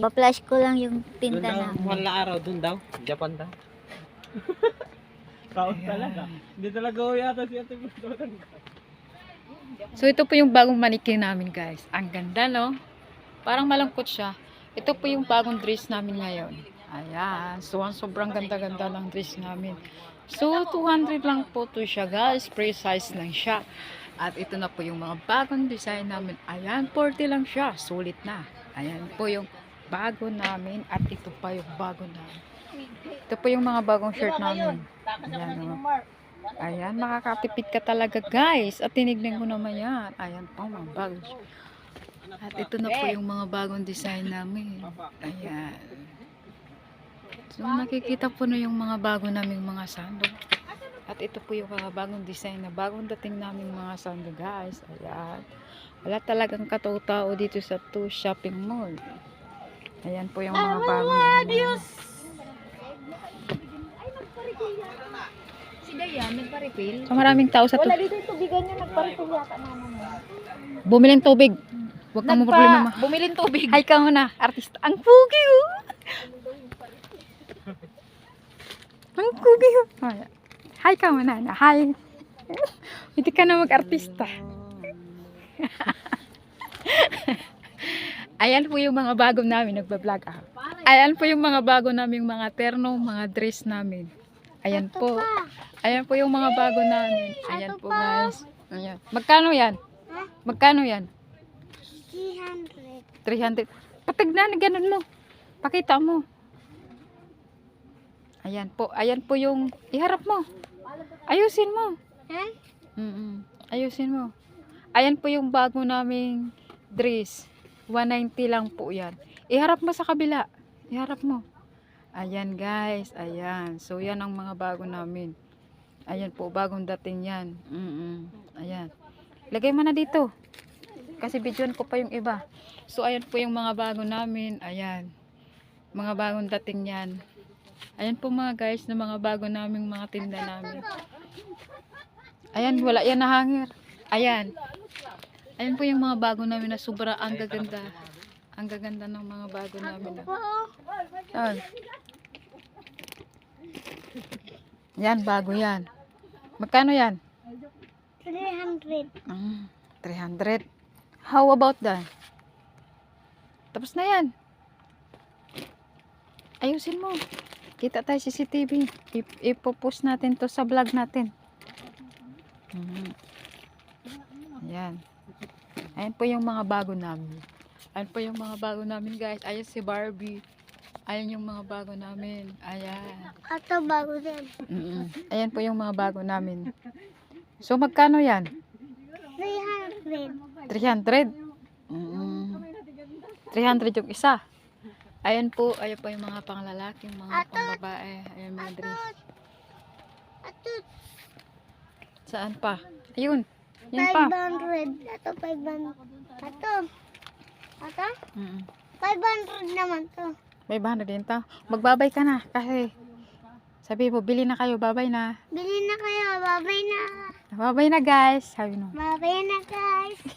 Ipa-flash ko lang yung Doon tinda daw, na araw, doon daw. Japan daw. Kaos talaga. Hindi talaga ho yata si Ate. So ito po yung bagong manikin namin guys. Ang ganda no? Parang malangkot siya. Ito po yung bagong dress namin ngayon. Ayan. So ang sobrang ganda-ganda lang dress namin. So 200 lang po to siya guys. Free size lang siya. At ito na po yung mga bagong design namin. Ayan, 40 lang siya. Sulit na. Ayan po yung bago namin. At ito pa yung bago namin. Ito po yung mga bagong shirt namin. Ayan, oh. Ayan, makakatipid ka talaga guys. At tinignan ko naman yan. Ayan po, mga bagong shirt. At ito na po yung mga bagong design namin. Ayan. So, nakikita po na yung mga bago naming mga sando. At ito po yung mga bagong design na bagong dating naming mga sando guys. Ayan. Wala talagang katao-tao dito sa 2 shopping mall. Ayan po yung mga bagong Diyos! Si Dayan, nagpa-refill? So, maraming tao sa to. Wala dito yung tubigan niya, nagpa-refill yata naman. Bumiling tubig. Huwag kang problema. ma. Bumilin tubig. Hi ka muna, artista. Ang pugi oh. Ang pugi oh. Ay, Hi ka muna. na. Hi. Hindi ka na mag-artista. Ayan po yung mga bago namin nagba-vlog ah. Ayan po yung mga bago naming mga terno, mga dress namin. Ayan po. Ayan po yung mga bago namin. Ayan po guys. Ayan. Magkano yan? Magkano yan? 300. 300. Patignan, ganun mo. Pakita mo. Ayan po. Ayan po yung iharap mo. Ayusin mo. Ha? Mm Ayusin mo. Ayan po yung bago naming dress. 190 lang po yan. Iharap mo sa kabila. Iharap mo. Ayan guys. Ayan. So yan ang mga bago namin. Ayan po. Bagong dating yan. Mm Ayan. Lagay mo na dito. Kasi videoan ko pa yung iba. So, ayan po yung mga bago namin. Ayan. Mga bagong dating yan. Ayan po mga guys na mga bago naming mga tinda namin. Ayan, wala yan na hanger. Ayan. Ayan po yung mga bago namin na sobra ang gaganda. Ang gaganda ng mga bago namin. Ayan. Yan, bago yan. Magkano yan? 300. Mm, 300. How about that? Tapos na yan. Ayusin mo. Kita tayo CCTV. I- ipopost natin to sa vlog natin. Mhm. Ayan. Ayan po yung mga bago namin. Ayan po yung mga bago namin guys. Ayan si Barbie. Ayan yung mga bago namin. Ayan. Ato bago din. Mm-mm. Ayan po yung mga bago namin. So magkano yan? 300. 300. Mm. 300 yung isa. Ayan po, ayan po yung mga panglalaki, yung mga pangbabae. Ayan mga dress. Ato Saan pa? Ayun. Yan pa. 500. Ato 500. Ato. Ato? Mm. 500 naman to. 500 din to. Magbabay ka na kasi sabi mo, bili na kayo, babay na. Bili na kayo. Babay na. Babay na guys. Sabi no. Babay na guys.